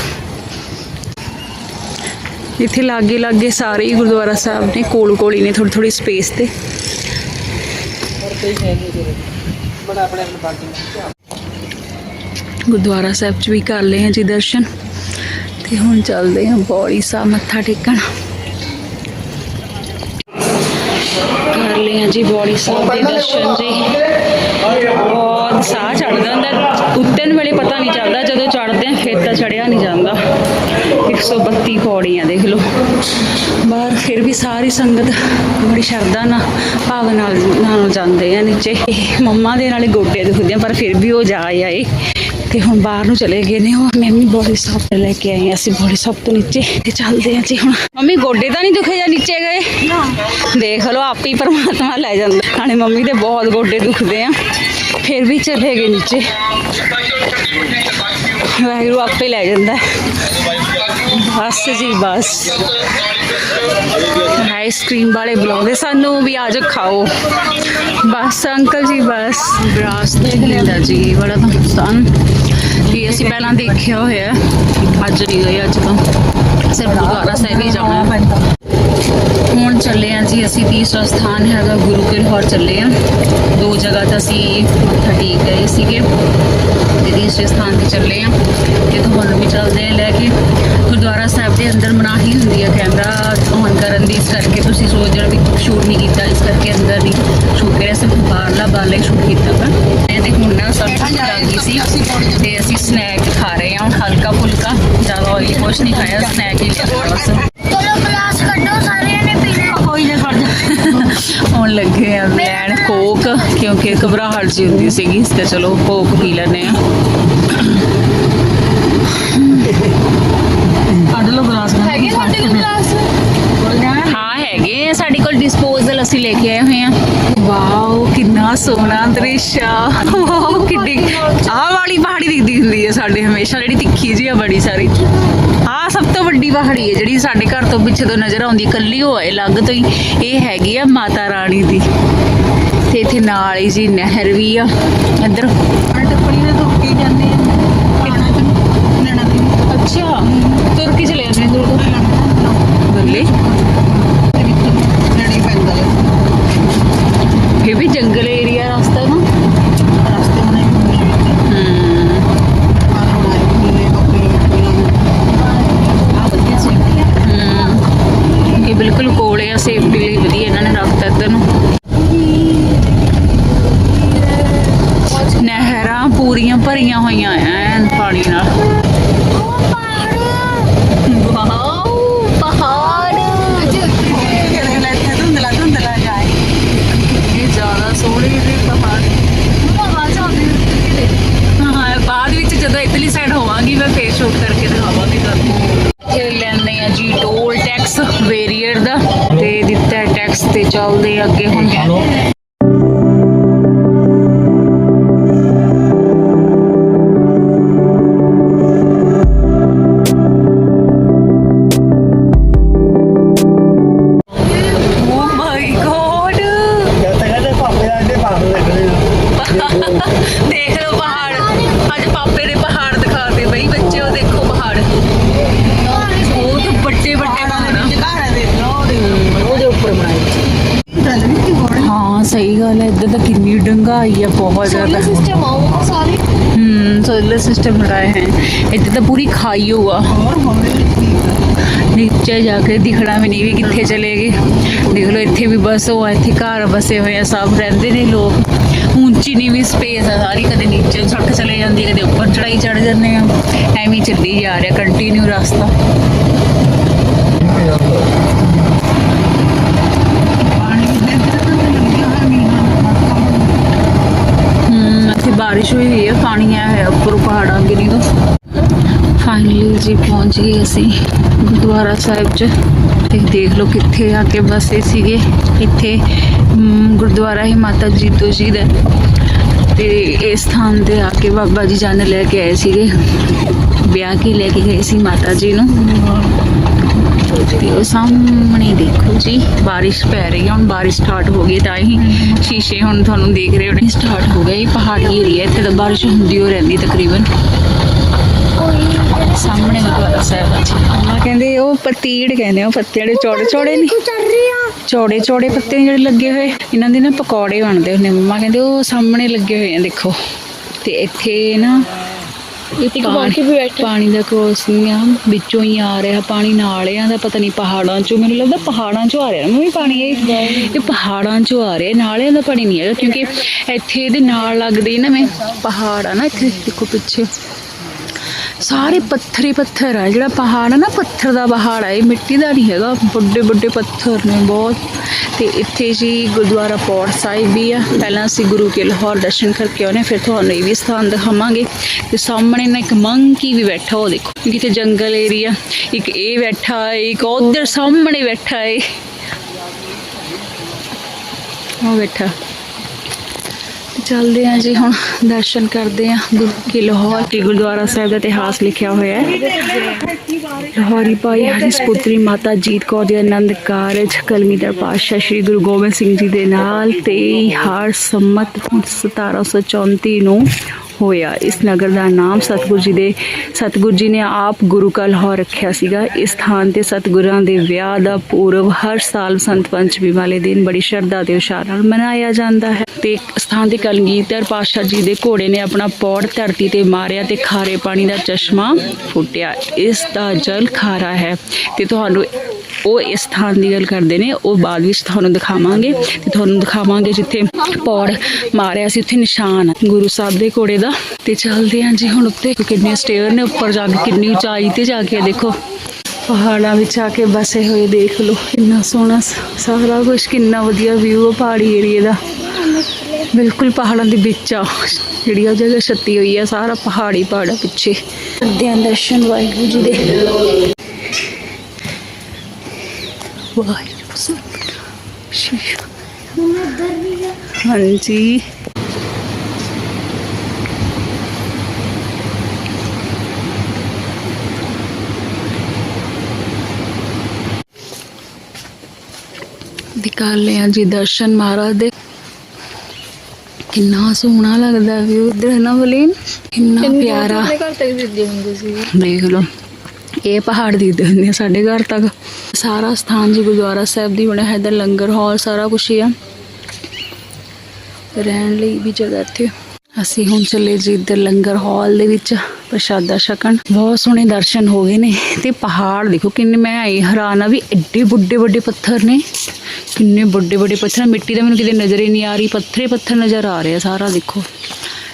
ਇੱਥੇ ਲਾਗੇ ਲਾਗੇ ਸਾਰੇ ਹੀ ਗੁਰਦੁਆਰਾ ਸਾਹਿਬ ਨੇ, ਕੋਲ ਕੋਲ ਹੀ ਨੇ ਥੋੜੀ ਥੋੜੀ ਸਪੇਸ ਤੇ। ਗੁਰਦੁਆਰਾ ਸਾਹਿਬ ਚ ਵੀ ਕਰ ਲਏ ਆ ਜੀ ਦਰਸ਼ਨ। ਤੇ ਹੁਣ ਚੱਲਦੇ ਹਾਂ ਬੌੜੀ ਸਾਹਿਬ ਮੱਥਾ ਟੇਕਣ। ਕਰ ਲਏ ਜੀ ਬੌੜੀ ਸਾਹਿਬ ਦੇ ਦਰਸ਼ਨ ਜੀ। ਬਹੁਤ ਸਾਹ ਚੜਦਾ ਹੁੰਦਾ। ਉੱਤਨ ਵੇਲੇ ਪਤਾ ਨਹੀਂ ਚੱਲਦਾ, ਜਦੋਂ ਚੜਦੇ ਆ, ਫਿਰ ਤਾਂ ਚੜਿਆ ਨਹੀਂ ਜਾਂਦਾ। 132 ਪੌੜੀਆਂ ਦੇਖ ਲਓ। ਬਾਹਰ ਫਿਰ ਵੀ ਸਾਰੀ ਸੰਗਤ ਬੜੀ ਸ਼ਰਧਾ ਨਾਲ, ਭਾਵ ਨਾਲ ਨਾਲ ਜਾਂਦੇ ਆ ਨੀਚੇ। ਮੰਮਾ ਦੇ ਨਾਲੇ ਗੋਡੇ ਦੁਖਦੇ ਆ, ਪਰ ਫਿਰ ਵੀ ਉਹ ਜਾ ਆਏ ਤੇ ਹੁਣ ਬਾਹਰ ਨੂੰ ਚਲੇ ਗਏ ਨੇ ਉਹ। ਮੈਂ ਵੀ ਬੋਡੀ ਸਾਹਿਬ ਤੇ ਲੈ ਕੇ ਹਾਂ। ਅਸੀਂ ਬੋਡੀ ਸਾਹਿਬ ਤੋਂ ਨੀਚੇ ਤੇ ਚੱਲਦੇ ਆ ਜੀ ਹੁਣ। ਮੰਮੀ ਗੋਡੇ ਤਾਂ ਨਹੀਂ ਦੁਖੇ ਜਾਂ ਨੀਚੇ ਗਏ? ਦੇਖ ਲਓ ਆਪੇ ਹੀ ਪਰਮਾਤਮਾ ਲੈ ਜਾਂਦਾ। ਨਾਲੇ ਮੰਮੀ ਦੇ ਬਹੁਤ ਗੋਡੇ ਦੁਖਦੇ ਆ। ਫਿਰ ਵੀ ਚਲੇ ਗਏ ਨੀਚੇ। ਵਾਹਿਗੁਰੂ ਆਪੇ ਲੈ ਜਾਂਦਾ। ਬਸ ਜੀ ਬਸ। ਆਈਸਕ੍ਰੀਮ ਵਾਲੇ ਬੁਲਾਉਂਦੇ ਸਾਨੂੰ ਵੀ ਆ ਜਾ ਖਾਓ। ਬਸ ਅੰਕਲ ਜੀ ਬਸ। ਬਰਾਸ ਦੇਖ ਲੈਂਦਾ ਜੀ ਵਾਲਾ ਤਾਂ ਸਨ ਵੀ ਅਸੀਂ ਪਹਿਲਾਂ ਦੇਖਿਆ ਹੋਇਆ ਅੱਜ ਨਹੀਂ ਗਏ ਅੱਜ ਤਾਂ। ਸਿਰਫ ਗੁਰਦੁਆਰਾ ਸਾਹਿਬ ਹੀ ਜਾਣਾ ਹੁਣ ਚੱਲੇ ਆ ਜੀ ਅਸੀਂ ਤੀਸਰਾ ਸਥਾਨ ਹੈਗਾ ਗੁਰੂ ਕੇ ਲਾਹੌਰ ਚੱਲੇ ਆ ਦੋ ਜਗ੍ਹਾ ਤਾਂ ਅਸੀਂ ਮੱਥਾ ਟੇਕ ਗਏ ਸੀਗੇ। ਤੇ ਤੀਸਰੇ ਸਥਾਨ ਤੇ ਚੱਲੇ ਆ ਤੇ ਤੁਹਾਨੂੰ ਵੀ ਚੱਲਦੇ ਆ ਲੈ ਕੇ। ਗੁਰਦੁਆਰਾ ਸਾਹਿਬ ਦੇ ਅੰਦਰ ਮਨਾਹੀ ਹੁੰਦੀ ਹੈ ਕੈਮਰਾ ਔਨ ਕਰਨ ਦੀ ਇਸ ਕਰਕੇ ਤੁਸੀਂ ਸੋਚ ਰਹੇ ਵੀ ਸ਼ੂਟ ਨਹੀਂ ਕੀਤਾ ਇਸ ਕਰਕੇ ਅੰਦਰ ਨਹੀਂ ਸ਼ੂਟ ਕਰਿਆ ਸਿਰਫ ਬਾਹਰਲਾ ਬਾਹਰਲਾ ਸ਼ੂਟ ਕੀਤਾ ਵਾ। ਇਹ ਤੇ ਹੁਣ ਨਾ ਸਭ ਕੁਝ ਲੱਗ ਸੀ ਤੇ ਅਸੀਂ ਸਨੈਕ ਖਾ ਰਹੇ ਹਾਂ ਹਲਕਾ ਫੁਲਕਾ ਜ਼ਿਆਦਾ ਆਇਲੀ ਕੁਛ ਨਹੀਂ ਖਾਇਆ ਸਨੈਕ ਹੀ ਲਿਆ ਬਸ। ਚਲੋ ਗਲਾਸ ਕੱਢੋ ਸਾਰਿਆਂ ਨੇ ਪੀਣਾ। ਕੋਈ ਨਾ ਜਾ। ਹੁਣ ਲੱਗੇ ਆ। ਕੋਕ ਕਿਉਂਕਿ ਘਬਰਾਹਟ ਜੀ ਹੁੰਦੀ ਸੀਗੀ ਤੇ ਚਲੋ ਕੋਕ ਪੀ ਲੈਨੇ ਆ ਕੱਢ ਲਓ ਗਲਾਸ ਹੈਗੇ ਤੁਹਾਡੇ ਕੋਲ ਗਲਾਸ? ਹਾਂ ਹੈਗੇ ਆ ਸਾਡੇ ਕੋਲ ਡਿਸਪੋਜ਼ਲ ਅਸੀਂ ਲੈ ਕੇ ਆਏ ਹੋਏ ਆ ਵਾਓ ਕਿੰਨਾ ਸੋਹਣਾ ਦ੍ਰਿਸ਼ ਵਾਓ ਕਿੱਡੀ ਆਹ ਵਾਲੀ ਪਹਾੜੀ ਦਿਖਦੀ ਹੁੰਦੀ ਹੈ ਸਾਡੇ ਹਮੇਸ਼ਾ ਜਿਹੜੀ ਤਿੱਖੀ ਜੀ ਆ ਬੜੀ ਸਾਰੀ। ਆਹ ਸਭ ਤੋਂ ਵੱਡੀ ਪਹਾੜੀ ਹੈ ਜਿਹੜੀ ਸਾਡੇ ਘਰ ਤੋਂ ਪਿੱਛੇ ਤੋਂ ਨਜ਼ਰ ਆਉਂਦੀ ਹੈ। ਇਕੱਲੀ ਉਹ ਹੈ ਅਲੱਗ ਤੋਂ ਹੀ ਇਹ ਹੈਗੀ ਆ ਮਾਤਾ ਰਾਣੀ ਦੀ। ਤੇ ਇੱਥੇ ਨਾਲ ਹੀ ਜੀ ਨਹਿਰ ਵੀ ਆ ਇੱਧਰ। ਟੱਪੜੀ ਦੇ ਧੁੱਪ ਕੇ ਜਾਂਦੇ ਆ। ਕਿੰਨਾ ਲੈਣਾ ਵੀ ਅੱਛਾ ਤੁਰ ਕੇ ਚਲੇ ਜਾਂਦੇ ਦੂਰ ਦੂਰ। ਬੱਲੇ। ਹੈ ਇਹ ਵੀ ਜੰਗਲ ਹੀ ਆ ਬਹੁਤ ਜ਼ਿਆਦਾ ਸਿਸਟਮ ਆਉਂਗਾ ਸਾਰੇ। ਹੂੰ ਸੋਲਰ ਸਿਸਟਮ ਲਗਾਏ ਹੈ। ਇੱਥੇ ਤਾਂ ਪੂਰੀ ਖਾਈ ਹੋਆ ਨੀਚੇ ਜਾ ਕੇ ਦਿਖਣਾ ਵੀ ਨਹੀਂ ਵੀ ਕਿੱਥੇ ਚਲੇ ਗਏ। ਦੇਖ ਲਓ ਇੱਥੇ ਵੀ ਬਸ ਉਹ ਇੱਥੇ ਘਰ ਬਸੇ ਹੋਏ ਆ ਸਭ ਰਹਿੰਦੇ ਨੇ ਲੋਕ। ਉੱਚੀ ਨੀਵੀਂ ਸਪੇਸ ਆ ਸਾਰੀ ਕਦੇ ਨੀਚੇ ਛੱਟ ਚਲੇ ਜਾਂਦੀ ਕਦੇ ਉੱਪਰ ਚੜਾਈ ਚੜ ਜਾਂਦੇ ਆ। ਐਵੇਂ ਚੱਲੀ ਜਾ ਰਿਹਾ ਕੰਟੀਨਿਊ ਰਸਤਾ। ਜੀ ਪਹੁੰਚ ਗਏ ਅਸੀਂ ਗੁਰਦੁਆਰਾ ਸਾਹਿਬ 'ਚ ਤੇ ਦੇਖ ਲਓ ਕਿੱਥੇ ਆ ਕੇ ਬਸੇ ਸੀਗੇ। ਇੱਥੇ ਗੁਰਦੁਆਰਾ ਹੀ ਮਾਤਾ ਜੀਤੋ ਜੀ ਦਾ। ਤੇ ਇਸ ਥਾਂ ਤੇ ਆ ਕੇ ਬਾਬਾ ਜੀ ਜਾਨ ਲੈ ਕੇ ਆਏ ਸੀਗੇ। ਵਿਆਹ ਕੇ ਲੈ ਕੇ ਗਏ ਸੀ ਮਾਤਾ ਜੀ ਨੂੰ। ਤੇ ਉਹ ਸਾਹਮਣੇ ਦੇਖੋ ਜੀ, ਬਾਰਿਸ਼ ਪੈ ਰਹੀ ਹੈ ਹੁਣ ਬਾਰਿਸ਼ ਸਟਾਰਟ ਹੋ ਗਈ ਤਾਂ ਹੀ ਸ਼ੀਸ਼ੇ ਹੁਣ ਤੁਹਾਨੂੰ ਦੇਖ ਰਹੇ ਹੋਣੇ। ਸਟਾਰਟ ਹੋ ਗਏ ਪਹਾੜੀ ਏਰੀਆ ਇੱਥੇ ਤਾਂ ਬਾਰਿਸ਼ ਹੁੰਦੀ ਹੋ ਰਹਿੰਦੀ ਤਕਰੀਬਨ। ਸਾਹਮਣੇ ਗੁਰਦੁਆਰਾ ਸਾਹਿਬ ਆ ਜੀ ਕਹਿੰਦੇ ਉਹ ਪਤੀੜ ਕਹਿੰਦੇ ਆ, ਉਹ ਪੱਤੇ ਜਿਹੜੇ ਚੌੜੇ ਚੌੜੇ ਨੇ। ਚੱਲ ਰਹੀ ਆ। ਚੌੜੇ ਚੌੜੇ ਪੱਤੇ ਨੇ ਜਿਹੜੇ ਲੱਗੇ ਹੋਏ। ਇਹਨਾਂ ਦੇ ਨਾ ਪਕੌੜੇ ਬਣਦੇ ਹੁੰਦੇ ਮੰਮਾ ਕਹਿੰਦੇ ਉਹ ਸਾਹਮਣੇ ਲੱਗੇ ਹੋਏ ਆ ਦੇਖੋ। ਤੇ ਇੱਥੇ ਨਾ ਇੱਕ ਪਾਣੀ- ਬਾਕੀ ਵੀ ਬੈਠਾ। ਪਾਣੀ ਦਾ ਕ੍ਰੋਸਿੰਗ ਆ ਵਿੱਚੋਂ ਹੀ ਆ ਰਿਹਾ ਪਾਣੀ। ਨਾਲਿਆਂ ਦਾ ਪਤਾ ਨਹੀਂ ਪਹਾੜਾਂ ਚੋਂ ਮੈਨੂੰ ਲੱਗਦਾ ਪਹਾੜਾਂ ਚੋਂ ਆ ਰਿਹਾ। ਨਾ ਵੀ ਪਾਣੀ ਇਹ ਇਹ ਪਹਾੜਾਂ ਚੋਂ ਆ ਰਿਹਾ। ਨਾਲਿਆਂ ਦਾ ਪਾਣੀ ਨਹੀਂ ਹੈਗਾ ਕਿਉਂਕਿ ਇੱਥੇ ਇਹਦੇ ਨਾਲ ਲੱਗਦੇ ਨਾ ਮੈਂ। ਪਹਾੜ ਆ ਨਾ ਇੱਥੇ ਦੇਖੋ ਪਿੱਛੇ। ਸਾਰੇ ਪੱਥਰ ਹੀ ਪੱਥਰ ਆ। ਜਿਹੜਾ ਪਹਾੜ ਆ ਨਾ, ਪੱਥਰ ਦਾ ਪਹਾੜ ਆ। ਇਹ ਮਿੱਟੀ ਦਾ ਨਹੀਂ ਹੈਗਾ। ਵੱਡੇ ਵੱਡੇ ਪੱਥਰ ਨੇ ਬਹੁਤ। ਤੇ ਇੱਥੇ ਜੀ ਗੁਰਦੁਆਰਾ ਪੌੜ ਸਾਹਿਬ ਵੀ ਆ। ਪਹਿਲਾਂ ਅਸੀਂ ਗੁਰੂ ਕੇ ਲਾਹੌਰ ਦਰਸ਼ਨ ਕਰਕੇ ਆਉਨੇ ਫਿਰ ਤੁਹਾਨੂੰ ਇਹ ਵੀ ਸਥਾਨ ਦਿਖਾਵਾਂਗੇ। ਤੇ ਸਾਹਮਣੇ ਨਾ ਇੱਕ ਮੰਕੀ ਵੀ ਬੈਠਾ, ਉਹ ਦੇਖੋ। ਕਿਉਂਕਿ ਤੇ ਜੰਗਲ ਏਰੀਆ, ਇੱਕ ਇਹ ਬੈਠਾ ਹੈ ਇੱਕ ਉਧਰ ਸਾਹਮਣੇ ਬੈਠਾ ਹੈ ਉਹ ਬੈਠਾ। ਚੱਲਦੇ ਹਾਂ ਜੀ ਹੁਣ ਦਰਸ਼ਨ ਕਰਦੇ ਹਾਂ ਗੁਰੂ ਕੀ ਲਾਹੌਰ, ਕੀ ਗੁਰਦੁਆਰਾ ਸਾਹਿਬ ਦਾ ਇਤਿਹਾਸ ਲਿਖਿਆ ਹੋਇਆ ਹੈ। ਲਾਹੌਰੀ ਭਾਈ ਹਰਿਸ ਪੁੱਤਰੀ ਮਾਤਾ ਜੀਤ ਕੌਰ ਦੇ ਆਨੰਦ ਕਾਰਜ ਕਲਗੀਧਰ ਪਾਤਸ਼ਾਹ ਸ੍ਰੀ ਗੁਰੂ ਗੋਬਿੰਦ ਸਿੰਘ ਜੀ ਦੇ ਨਾਲ 23 ਹਰ ਸੰਮਤ 1734 ਨੂੰ ਹੋਇਆ। ਇਸ ਨਗਰ ਦਾ ਨਾਮ ਸਤਿਗੁਰੂ ਜੀ ਦੇ, ਸਤਿਗੁਰੂ ਜੀ ਨੇ ਆਪ ਗੁਰੂ ਕਾ ਲਾਹੌਰ ਰੱਖਿਆ ਸੀਗਾ। ਇਸ ਥਾਂ ਤੇ ਸਤਿਗੁਰਾਂ ਦੇ ਵਿਆਹ ਦਾ ਪੂਰਵ ਹਰ ਸਾਲ ਸੰਤ ਪੰਚਮੀ ਵਾਲੇ ਦਿਨ ਬੜੀ ਸ਼ਰਧਾ ਤੇ ਉਸ਼ਾਰ ਨਾਲ ਮਨਾਇਆ ਜਾਂਦਾ ਹੈ। ਤੇ ਸਥਾਨ ਤੇ ਕਲਗੀਧਰ ਪਾਤਸ਼ਾਹ ਜੀ ਦੇ ਘੋੜੇ ਨੇ ਆਪਣਾ ਪੌੜ ਧਰਤੀ ਤੇ ਮਾਰਿਆ ਤੇ ਖਾਰੇ ਪਾਣੀ ਦਾ ਚਸ਼ਮਾ ਫੁੱਟਿਆ। ਇਸ ਦਾ ਜਲ ਖਾਰਾ ਹੈ। ਤੇ ਤੁਹਾਨੂੰ ਉਹ ਇਸ ਸਥਾਨ ਦੀ ਗੱਲ ਕਰਦੇ ਨੇ, ਉਹ ਬਾਅਦ ਵਿੱਚ ਤੁਹਾਨੂੰ ਦਿਖਾਵਾਂਗੇ ਤੇ ਤੁਹਾਨੂੰ ਦਿਖਾਵਾਂਗੇ ਜਿੱਥੇ ਪੌੜ ਮਾਰਿਆ ਸੀ, ਉੱਥੇ ਨਿਸ਼ਾਨ ਗੁਰੂ ਸਾਹਿਬ ਦੇ ਘੋੜੇ ਦਾ। ਤੇ ਚੱਲਦੇ ਹਾਂ ਜੀ ਹੁਣ ਉੱਤੇ, ਕਿੰਨੇ ਸਟੇਅਰ ਨੇ ਉੱਪਰ ਜਾ ਕੇ, ਕਿੰਨੀ ਉਚਾਈ ਤੇ ਜਾ ਕੇ ਦੇਖੋ। ਪਹਾੜਾਂ ਵਿੱਚ ਆ ਕੇ ਬਸੇ ਹੋਏ ਦੇਖ ਲਓ ਕਿੰਨਾ ਸੋਹਣਾ ਸਾਰਾ ਕੁਝ ਕਿੰਨਾ ਵਧੀਆ ਵਿਊ ਆ ਪਹਾੜੀ ਏਰੀਏ ਦਾ। ਬਿਲਕੁਲ ਪਹਾੜਾਂ ਦੇ ਵਿੱਚ ਆ, ਜਿਹੜੀ ਉਹ ਜਗ੍ਹਾ ਛੱਤੀ ਹੋਈ ਆ, ਸਾਰਾ ਪਹਾੜੀ ਪਹਾੜਾ ਪਿੱਛੇ। ਕਰਦੇ ਦਰਸ਼ਨ ਵਾਹਿਗੁਰੂ ਜੀ ਦੇ। ਵਾਹਿਗੁਰੂ ਹਾਂਜੀ ਲਿਆ ਜੀ ਦਰਸ਼ਨ ਮਹਾਰਾਜ ਦੇ। ਕਿੰਨਾ ਸੋਹਣਾ ਲੱਗਦਾ ਵੀ ਉਧਰ ਨਾ ਬਲੀਨ ਕਿੰਨਾ ਪਿਆਰਾ। ਦੇਖ ਲਓ। ਇਹ ਪਹਾੜ ਦਿਖਦੇ ਹੁੰਦੇ ਆ ਸਾਡੇ ਘਰ ਤੱਕ। ਸਾਰਾ ਸਥਾਨ ਜੀ ਗੁਰਦੁਆਰਾ ਸਾਹਿਬ ਦੀ ਬਣਿਆ ਹੈ ਇੱਧਰ ਲੰਗਰ ਹਾਲ ਸਾਰਾ ਕੁਝ ਹੀ ਆ। ਰਹਿਣ ਲਈ ਵੀ ਜਗ੍ਹਾ ਇੱਥੇ। ਅਸੀਂ ਹੁਣ ਚੱਲੇ ਜੀ ਇੱਧਰ ਲੰਗਰ ਹਾਲ ਦੇ ਵਿੱਚ, ਪ੍ਰਸ਼ਾਦਾ ਛਕਣ। ਬਹੁਤ ਸੋਹਣੇ ਦਰਸ਼ਨ ਹੋ ਗਏ ਨੇ। ਤੇ ਪਹਾੜ ਦੇਖੋ ਕਿੰਨੇ, ਮੈਂ ਆਈ ਹੈਰਾਨ ਆ ਵੀ ਐਡੇ ਵੱਡੇ ਵੱਡੇ ਪੱਥਰ ਨੇ। ਕਿੰਨੇ ਵੱਡੇ ਵੱਡੇ ਪੱਥਰ ਮਿੱਟੀ ਦਾ ਮੈਨੂੰ ਕਿਤੇ ਨਜ਼ਰ ਹੀ ਨਹੀਂ ਆ ਰਹੀ। ਪੱਥਰੇ ਪੱਥਰ ਨਜ਼ਰ ਆ ਰਹੇ ਆ ਸਾਰਾ ਦੇਖੋ।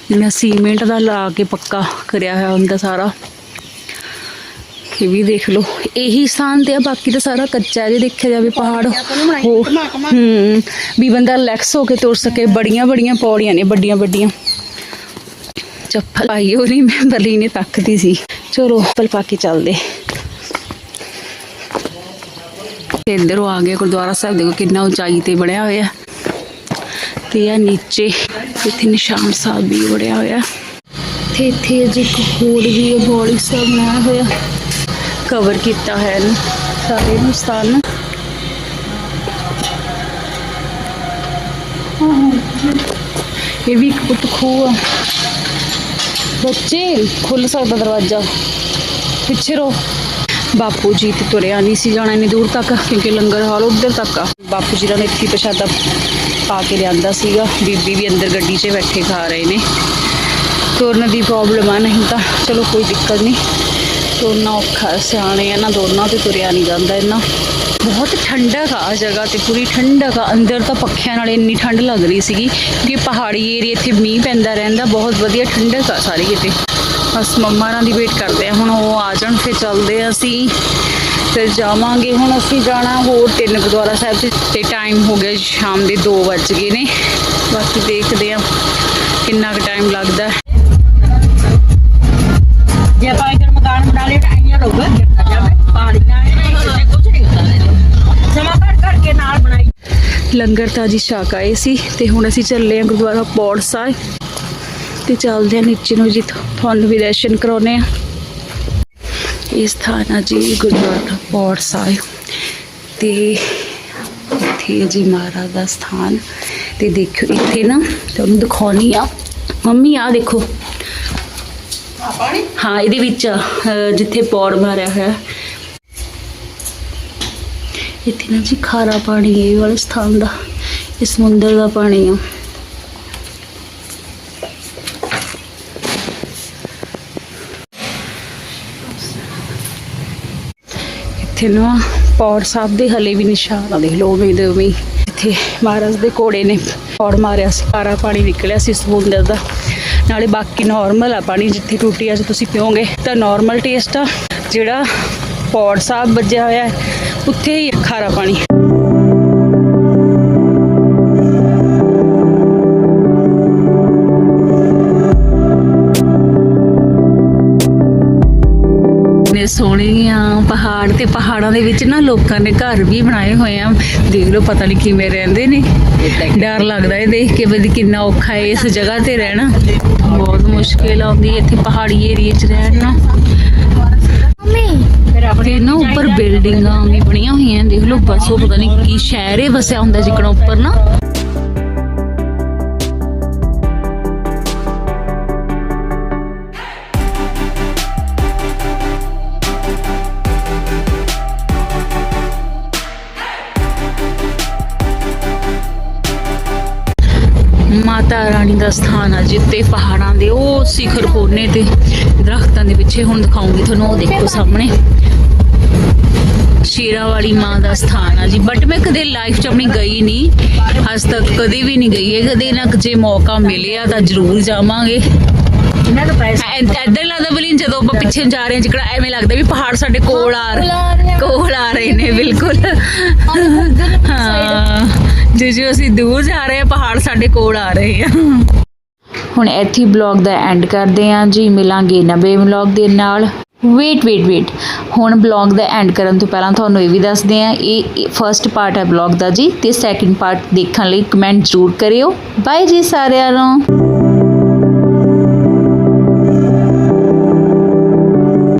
ਜਿਵੇਂ ਸੀਮੈਂਟ ਦਾ ਲਾ ਕੇ ਪੱਕਾ ਕਰਿਆ ਹੋਇਆ ਹੁੰਦਾ ਸਾਰਾ। ਇਹ ਵੀ ਦੇਖ ਲਓ। ਇਹੀ ਸਥਾਨ ਤੇ ਆ, ਬਾਕੀ ਤਾਂ ਸਾਰਾ ਕੱਚਾ ਹੈ ਜੇ ਦੇਖਿਆ ਜਾਵੇ ਪਹਾੜ। ਹੋ ਹੂੰ, ਵੀ ਬੰਦਾ ਰਿਲੈਕਸ ਹੋ ਕੇ ਤੁਰ ਸਕੇ। ਬੜੀਆਂ ਬੜੀਆਂ ਪੌੜੀਆਂ ਨੇ, ਵੱਡੀਆਂ ਵੱਡੀਆਂ। ਚੱਪਲ ਪਾਈ ਹੋ ਮੈਂ ਬਲੀ ਨੇ ਤੱਕਦੀ ਸੀ। ਚਲੋ, ਚੱਪਲ ਪਾ ਕੇ ਚੱਲਦੇ। ਤੇ ਇੱਧਰੋਂ ਆ ਗਿਆ ਗੁਰਦੁਆਰਾ ਸਾਹਿਬ। ਦੇਖੋ ਕਿੰਨਾ ਉਚਾਈ ਤੇ ਬਣਿਆ ਹੋਇਆ। ਤੇ ਆ ਨੀਚੇ, ਇੱਥੇ ਨਿਸ਼ਾਨ ਸਾਹਿਬ ਵੀ ਬਣਿਆ ਹੋਇਆ। ਤੇ ਇੱਥੇ ਜੀ ਇੱਕ ਹੋਰ ਵੀ ਬੋੜੀ ਸਾਹਿਬ ਬਣਾਇਆ ਹੋਇਆ। ਕਵਰ ਕੀਤਾ ਹੈ। ਸਾਰੇ ਨੂੰ ਸਥਾਨ ਨੂੰ। ਇਹ ਵੀ ਇੱਕ ਪੁੱਤ ਖੂਹ ਆ। ਬੱਚੇ ਖੁੱਲ ਸਕਦਾ ਦਰਵਾਜ਼ਾ। ਪਿੱਛੇ ਰੋ ਬਾਪੂ ਜੀ ਤੇ ਤੁਰਿਆ ਨਹੀਂ ਸੀ ਜਾਣਾ ਇੰਨੀ ਦੂਰ ਤੱਕ, ਕਿਉਂਕਿ ਲੰਗਰ ਹਾਲ ਉੱਧਰ ਤੱਕ ਆ। ਬਾਪੂ ਜੀ ਦਾ ਨੇ ਇੱਥੇ ਪ੍ਰਸ਼ਾਦਾ ਪਾ ਕੇ ਲਿਆਂਦਾ ਸੀਗਾ। ਬੀਬੀ ਵੀ ਅੰਦਰ ਗੱਡੀ 'ਚ ਬੈਠੇ ਖਾ ਰਹੇ ਨੇ। ਤੁਰਨ ਦੀ ਪ੍ਰੋਬਲਮ ਆ, ਨਹੀਂ ਤਾਂ ਚਲੋ ਕੋਈ ਦਿੱਕਤ ਨਹੀਂ। ਤੁਰਨਾ ਔਖਾ, ਸਿਆਣੇ ਇਹਨਾਂ ਨਾ, ਦੋਨਾਂ ਤੇ ਤੁਰਿਆ ਨਹੀਂ ਜਾਂਦਾ ਇੰਨਾ। ਬਹੁਤ ਠੰਡਕ ਆ ਜਗ੍ਹਾ ਤੇ, ਪੂਰੀ ਠੰਡਕ ਆ। ਅੰਦਰ ਤਾਂ ਪੱਖਿਆਂ ਨਾਲ ਇੰਨੀ ਠੰਡ ਲੱਗ ਰਹੀ ਸੀਗੀ ਕਿਉਂਕਿ ਪਹਾੜੀ ਏਰੀਆ ਇੱਥੇ ਮੀਂਹ ਪੈਂਦਾ ਰਹਿੰਦਾ, ਬਹੁਤ ਵਧੀਆ ਠੰਡਕ ਆ ਸਾਰੀ ਕਿਤੇ ਬਸ ਮੰਮਾ ਨਾਲ ਦੀ ਵੇਟ ਕਰਦੇ ਆ, ਹੁਣ ਉਹ ਆ ਜਾਣ, ਫਿਰ ਚੱਲਦੇ ਆ ਅਸੀਂ। ਫਿਰ ਜਾਵਾਂਗੇ, ਹੁਣ ਅਸੀਂ ਜਾਣਾ ਹੋਰ ਤਿੰਨ ਗੁਰਦੁਆਰਾ ਸਾਹਿਬ ਤੇ- ਤੇ ਟਾਈਮ ਹੋ ਗਿਆ ਸ਼ਾਮ ਦੇ 2 ਵੱਜ ਗਏ ਨੇ। ਬਾਕੀ ਦੇਖਦੇ ਆ ਕਿੰਨਾ ਕੁ ਟਾਈਮ ਲੱਗਦਾ। ਜੇ ਆਪਾਂ ਇੱਧਰ ਮਕਾਨ ਰਹੂਗਾ ਗਿਰਦਾ ਜਾਵੇ ਪਹਾੜੀ ਨਾਲ ਇਹਨੇ ਕੁਝ ਨਹੀਂ ਕਰਦਾ ਸਮਾਂ ਕੱਢ ਕਰਕੇ ਨਾਲ ਬਣਾਈ। ਲੰਗਰ ਤਾਂ ਜੀ ਛਕ ਆਏ ਸੀ ਤੇ ਹੁਣ ਅਸੀਂ ਚੱਲੇ ਆ ਗੁਰਦੁਆਰਾ ਪੌੜ ਸਾਹਿਬ। ਤੇ ਚੱਲਦੇ ਆ ਨੀਚੇ ਨੂੰ ਜੀ, ਤੁਹਾਨੂੰ ਵੀ ਦਰਸ਼ਨ ਕਰਾਉਨੇ ਆ ਇਹ ਸਥਾਨ ਆ ਜੀ ਗੁਰਦੁਆਰਾ ਪੌੜ ਸਾਹਿਬ। ਤੇ ਇੱਥੇ ਜੀ ਮਹਾਰਾਜ ਦਾ ਸਥਾਨ। ਤੇ ਦੇਖੋ ਇੱਥੇ ਨਾ ਤੁਹਾਨੂੰ ਦਿਖਾਉਣੀ ਆ। ਮੰਮੀ ਆ ਦੇਖੋ। ਹਾਂ ਇਹਦੇ ਵਿੱਚ ਅਹ, ਜਿੱਥੇ ਪੌੜ ਮਾਰਿਆ ਹੋਇਆ। ਇੱਥੇ ਨਾ ਜੀ ਖਾਰਾ ਪਾਣੀ ਹੈ ਇਹ ਵਾਲੇ ਸਥਾਨ ਦਾ। ਇਹ ਸਮੁੰਦਰ ਦਾ ਪਾਣੀ ਆ। ਇੱਥੇ ਨਾ ਪੌੜ ਸਾਹਿਬ ਦੇ ਹਲੇ ਵੀ ਨਿਸ਼ਾਨ ਆ ਦੇਖ ਲਓ ਉਵੇਂ ਦੇ ਉਵੇਂ ਹੀ। ਇੱਥੇ ਮਹਾਰਾਜ ਦੇ ਘੋੜੇ ਨੇ ਪੌੜ ਮਾਰਿਆ ਸੀ ਖਾਰਾ ਪਾਣੀ ਨਿਕਲਿਆ ਸੀ ਸਮੁੰਦਰ ਦਾ। ਨਾਲੇ ਬਾਕੀ ਨਾਰਮਲ ਆ ਪਾਣੀ ਜਿੱਥੇ ਟੂਟੀਆਂ 'ਚ ਤੁਸੀਂ ਪੀਓਗੇ ਤਾਂ ਨਾਰਮਲ ਟੇਸਟ ਆ, ਜਿਹੜਾ ਪੌੜ ਸਾਹਿਬ ਵੱਜਿਆ ਹੋਇਆ ਉੱਥੇ ਹੀ ਖਾਰਾ ਪਾਣੀ। ਨੇ ਸੋਹਣੀਆਂ ਪਹਾੜ ਤੇ ਪਹਾੜਾਂ ਦੇ ਵਿੱਚ ਨਾ ਲੋਕਾਂ ਨੇ ਘਰ ਵੀ ਬਣਾਏ ਹੋਏ ਆ। ਦੇਖ ਲਓ, ਪਤਾ ਨਹੀਂ ਕਿਵੇਂ ਰਹਿੰਦੇ ਨੇ। ਡਰ ਲੱਗਦਾ ਇਹ ਦੇਖ ਕੇ ਵੀ ਕਿੰਨਾ ਔਖਾ ਹੈ ਇਸ ਜਗ੍ਹਾ ਤੇ ਰਹਿਣਾ। ਬਹੁਤ ਮੁਸ਼ਕਿਲ ਆਉਂਦੀ ਇੱਥੇ ਪਹਾੜੀ ਏਰੀਏ 'ਚ ਰਹਿਣ ਮੰਮੀ ਤੇ ਨਾ ਉੱਪਰ ਬਿਲਡਿੰਗਾਂ ਵੀ ਬਣੀਆਂ ਹੋਈਆਂ ਦੇਖ ਲਓ, ਬਸ ਉਹ ਪਤਾ ਨਹੀਂ ਕੀ ਸ਼ਹਿਰ ਹੀ ਵਸਿਆ ਹੁੰਦਾ ਜਿਕਣਾ ਉੱਪਰ ਨਾ। ਰਾਣੀ ਦਾ ਸਥਾਨ ਆ ਜਿੱਤੇ ਪਹਾੜਾਂ ਦੇ ਉਹ ਸਿਖਰ ਕੋਨੇ ਤੇ ਦਰਖਤਾਂ ਦੇ ਪਿੱਛੇ ਹੁਣ ਦਿਖਾਉਂਗੀ ਤੁਹਾਨੂੰ ਉਹ ਦੇਖੋ ਸਾਹਮਣੇ। ਸ਼ੇਰਾ ਵਾਲੀ ਮਾਂ ਦਾ ਸਥਾਨ ਆ ਜੀ। ਬਟ ਮੈਂ ਕਦੇ ਲਾਈਫ 'ਚ ਆਪਣੀ ਗਈ ਨਹੀਂ। ਅੱਜ ਤੱਕ ਕਦੇ ਵੀ ਨਹੀਂ ਗਈ ਹੈ। ਕਦੇ ਨਾ ਜੇ ਮੌਕਾ ਮਿਲਿਆ ਤਾਂ ਜ਼ਰੂਰ ਜਾਵਾਂਗੇ। ਇਹਨਾਂ ਨੂੰ ਪੈਸੇ ਲੱਗਦਾ ਜਦੋਂ ਆਪਾਂ ਪਿੱਛੇ ਜਾ ਰਹੇ ਹਾਂ ਜਿਕੜਾ ਐਵੇਂ ਲੱਗਦਾ ਵੀ ਪਹਾੜ ਸਾਡੇ ਕੋਲ ਆ ਰਹੇ ਕੋਲ ਆ ਰਹੇ ਨੇ ਬਿਲਕੁਲ। ਹਾਂ। ਜਿਉਂ ਜਿਉਂ ਅਸੀਂ ਦੂਰ ਜਾ ਰਹੇ ਹਾਂ, ਪਹਾੜ ਸਾਡੇ ਕੋਲ ਆ ਰਹੇ ਆ। ਹੁਣ ਇੱਥੇ ਬਲੌਗ ਦਾ ਐਂਡ ਕਰਦੇ ਹਾਂ ਜੀ, ਮਿਲਾਂਗੇ ਨਵੇਂ ਬਲੌਗ ਦੇ ਨਾਲ। ਵੇਟ ਵੇਟ ਵੇਟ ਹੁਣ ਬਲੌਗ ਦਾ ਐਂਡ ਕਰਨ ਤੋਂ ਪਹਿਲਾਂ ਤੁਹਾਨੂੰ ਇਹ ਵੀ ਦੱਸਦੇ ਹਾਂ, ਇਹ ਫਰਸਟ ਪਾਰਟ ਹੈ ਬਲੌਗ ਦਾ ਜੀ, ਤੇ ਸੈਕਿੰਡ ਪਾਰਟ ਦੇਖਣ ਲਈ ਕਮੈਂਟ ਜ਼ਰੂਰ ਕਰਿਓ। ਬਾਏ ਜੀ ਸਾਰਿਆਂ ਨੂੰ।